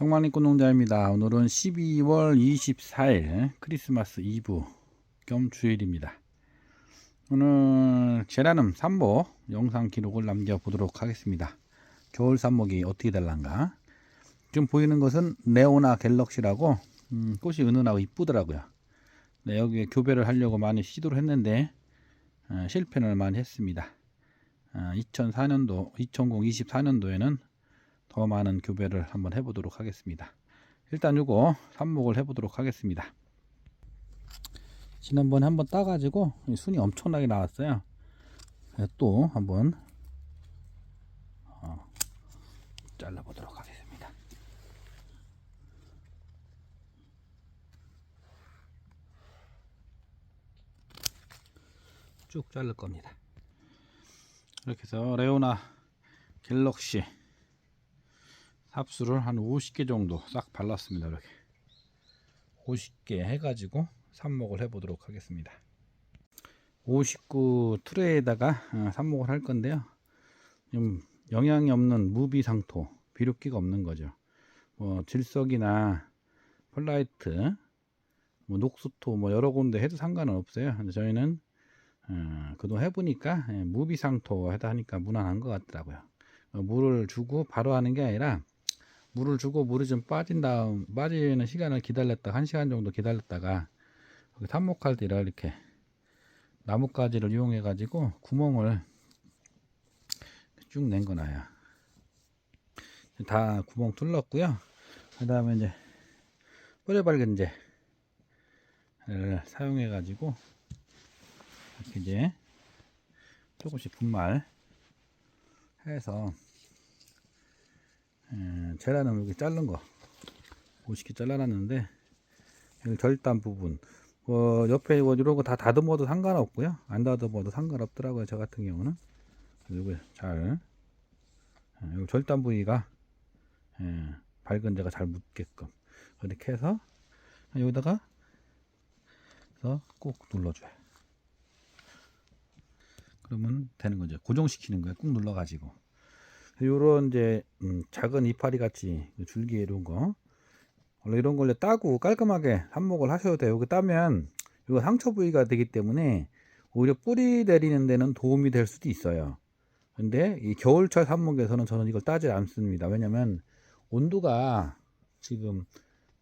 성만리꽃 농자입니다. 오늘은 12월 24일 크리스마스 이브 겸 주일입니다. 오늘 제라늄 삼목 영상 기록을 남겨보도록 하겠습니다. 겨울 삼목이 어떻게 될란가? 지금 보이는 것은 네오나 갤럭시라고 음, 꽃이 은은하고 이쁘더라고요. 네, 여기에 교배를 하려고 많이 시도를 했는데 어, 실패를 많이 했습니다. 어, 2004년도, 2024년도에는 더 많은 교배를 한번 해보도록 하겠습니다. 일단 요거 삽목을 해보도록 하겠습니다. 지난번에 한번 따가지고 순이 엄청나게 나왔어요. 또 한번 어, 잘라보도록 하겠습니다. 쭉 자를 겁니다. 이렇게 해서 레오나 갤럭시 삽수를 한 50개 정도 싹 발랐습니다. 이렇게 50개 해가지고 삽목을 해보도록 하겠습니다. 59 트레에다가 어, 삽목을 할 건데요. 좀 영향이 없는 무비 상토, 비료기가 없는 거죠. 뭐 질석이나 펄라이트, 뭐 녹수토 뭐 여러 군데 해도 상관은 없어요. 저희는 어, 그동안 해보니까 예, 무비 상토 해다 하니까 무난한 것 같더라고요. 어, 물을 주고 바로 하는 게 아니라 물을 주고 물이 좀 빠진 다음 빠지는 시간을 기다렸다 한 시간 정도 기다렸다가 때 이렇게 나뭇가지를 이용해 가지고 구멍을 쭉 낸 거나요. 다 구멍 뚫렸고요. 그 다음에 이제 뿌려발견제를 사용해 가지고 이렇게 이제 조금씩 분말 해서 예, 제라늄 이렇게 자른 거. 50개 잘라놨는데 절단 부분. 뭐 옆에 이거 이런 거 다 다듬어도 상관없고요. 안 다듬어도 상관없더라고요 저 같은 경우는. 이거 잘 예, 절단 부위가 예, 밝은 데가 잘 묻게끔. 이렇게 해서 여기다가 꼭 눌러줘요. 그러면 되는 거죠. 고정시키는 거예요. 꾹 눌러 가지고 요런 이제 음, 작은 이파리 같이 줄기 이런 거 원래 이런 걸 따고 깔끔하게 삽목을 하셔도 돼요. 이거 따면 이거 상처 부위가 되기 때문에 오히려 뿌리 내리는 데는 도움이 될 수도 있어요. 근데 이 겨울철 삽목에서는 저는 이걸 따지 않습니다. 왜냐면 온도가 지금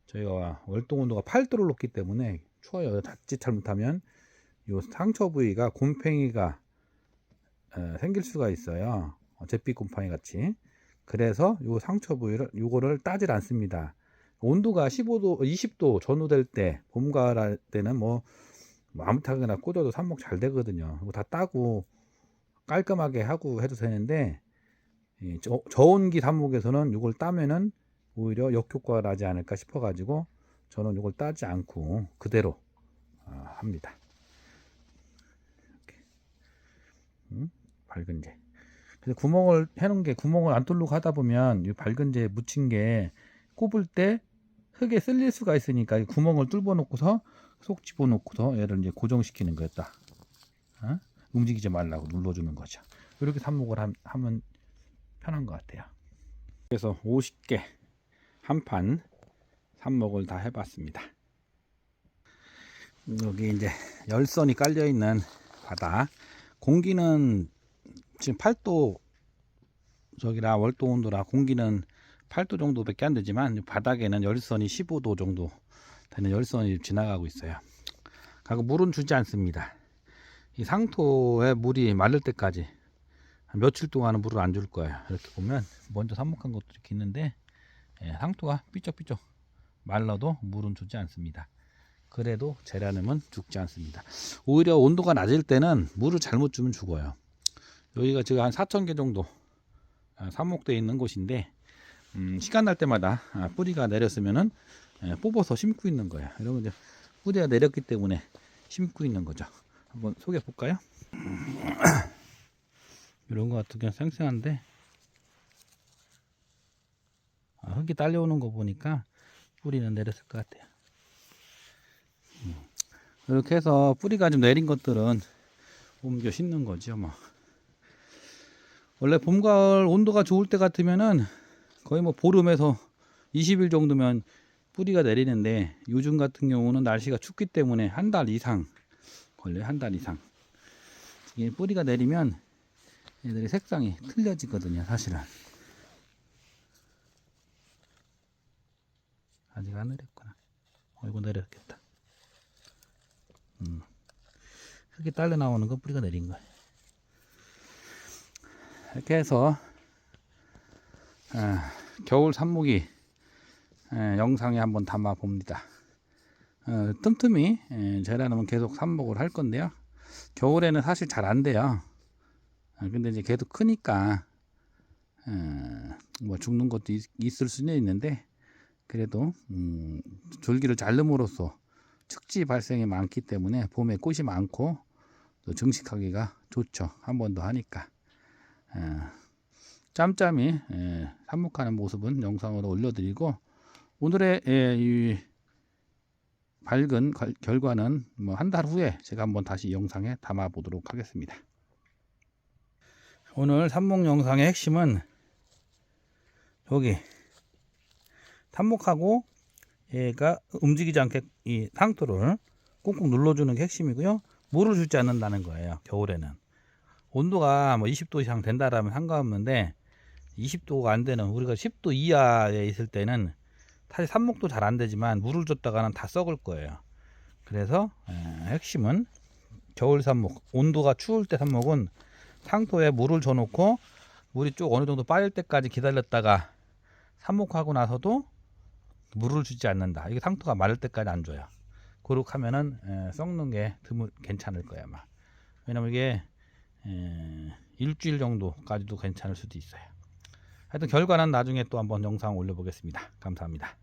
저희가 월동 온도가 8도를 놓기 때문에 추워요. 자칫 잘못하면 이 상처 부위가 곰팡이가 어, 생길 수가 있어요. 어, 잿빛 곰팡이 같이. 그래서 요 상처 부위를 요거를 따질 않습니다. 온도가 15도, 20도 전후될 때, 봄, 가을 할 때는 뭐, 뭐 아무타게나 꽂아도 삽목 잘 되거든요. 다 따고 깔끔하게 하고 해도 되는데, 이 저, 저온기 삽목에서는 이걸 따면은 오히려 역효과가 나지 않을까 싶어가지고 저는 이걸 따지 않고 그대로 어, 합니다. 이렇게. 음? 밝은제. 그래서 구멍을 해놓은 게 구멍을 안 뚫고 하다 보면 이 밝은제 묻힌 게 꼽을 때 흙에 쓸릴 수가 있으니까 이 구멍을 뚫어 놓고서 속 집어 놓고서 얘를 이제 고정시키는 거였다. 어? 움직이지 말라고 눌러주는 거죠. 이렇게 삽목을 함- 하면 편한 것 같아요. 그래서 50개 한 판 삽목을 다 해봤습니다. 여기 이제 열선이 깔려 있는 바다. 공기는 지금 8도 저기라 월도 온도라 공기는 8도 정도밖에 안 되지만 바닥에는 열선이 15도 정도 되는 열선이 지나가고 있어요. 가고 물은 주지 않습니다. 이 상토에 물이 마를 때까지 한 며칠 동안은 물을 안 줄 거예요. 이렇게 보면 먼저 삽목한 것도 이렇게 있는데 예, 상토가 삐쩍삐쩍 말라도 물은 주지 않습니다. 그래도 제라늄은 죽지 않습니다. 오히려 온도가 낮을 때는 물을 잘못 주면 죽어요. 여기가 지금 한 4,000개 정도 아, 삽목되어 있는 곳인데 음, 시간 날 때마다 아, 뿌리가 내렸으면은 예, 뽑아서 심고 있는 거예요. 이러면 이제 뿌리가 내렸기 때문에 심고 있는 거죠. 한번 소개해 볼까요? 이런 거 같은 경우 생생한데 아, 흙이 딸려오는 거 보니까 뿌리는 내렸을 것 같아요. 음, 이렇게 해서 뿌리가 좀 내린 것들은 옮겨 심는 거죠, 뭐. 원래 봄, 가을 온도가 좋을 때 같으면은 거의 뭐 보름에서 20일 정도면 뿌리가 내리는데 요즘 같은 경우는 날씨가 춥기 때문에 한 달 이상 걸려요. 한 달 이상. 이게 뿌리가 내리면 얘들이 색상이 틀려지거든요. 사실은. 아직 안 내렸구나. 어이구 내렸겠다. 음. 흙이 딸려 나오는 거 뿌리가 내린 거예요. 이렇게 해서 아, 겨울 에, 영상에 한번 담아 봅니다. 어, 틈틈이 에, 재라놓으면 계속 삽목을 할 건데요. 겨울에는 사실 잘 안 돼요. 아, 근데 이제 계속 크니까 어, 뭐 죽는 것도 있, 있을 수는 있는데 그래도 음, 줄기를 자름으로써 측지 발생이 많기 때문에 봄에 꽃이 많고 또 증식하기가 좋죠. 한 번 더 하니까. 어, 짬짬이 예, 삽목하는 모습은 영상으로 올려드리고 오늘의 예, 이 밝은 걸- 결과는 뭐 한 달 후에 제가 한번 다시 영상에 담아 보도록 하겠습니다. 오늘 삽목 영상의 핵심은 여기 삽목하고 얘가 움직이지 않게 이 상토를 꾹꾹 눌러주는 게 핵심이고요. 물을 주지 않는다는 거예요. 겨울에는 온도가 뭐 20도 이상 된다라면 상관없는데 20도가 안 되는 우리가 10도 이하에 있을 때는 사실 삽목도 잘 안 되지만 물을 줬다가는 다 썩을 거예요. 그래서 에, 핵심은 겨울 삽목 온도가 추울 때 삽목은 상토에 물을 줘놓고 물이 쭉 어느 정도 빠질 때까지 기다렸다가 삽목하고 나서도 물을 주지 않는다. 이게 상토가 마를 때까지 안 줘요. 그렇게 하면은 에, 썩는 게 드물 괜찮을 거야 아마. 왜냐면 이게 에, 일주일 정도까지도 괜찮을 수도 있어요. 하여튼 결과는 나중에 또 한번 영상 올려보겠습니다. 감사합니다.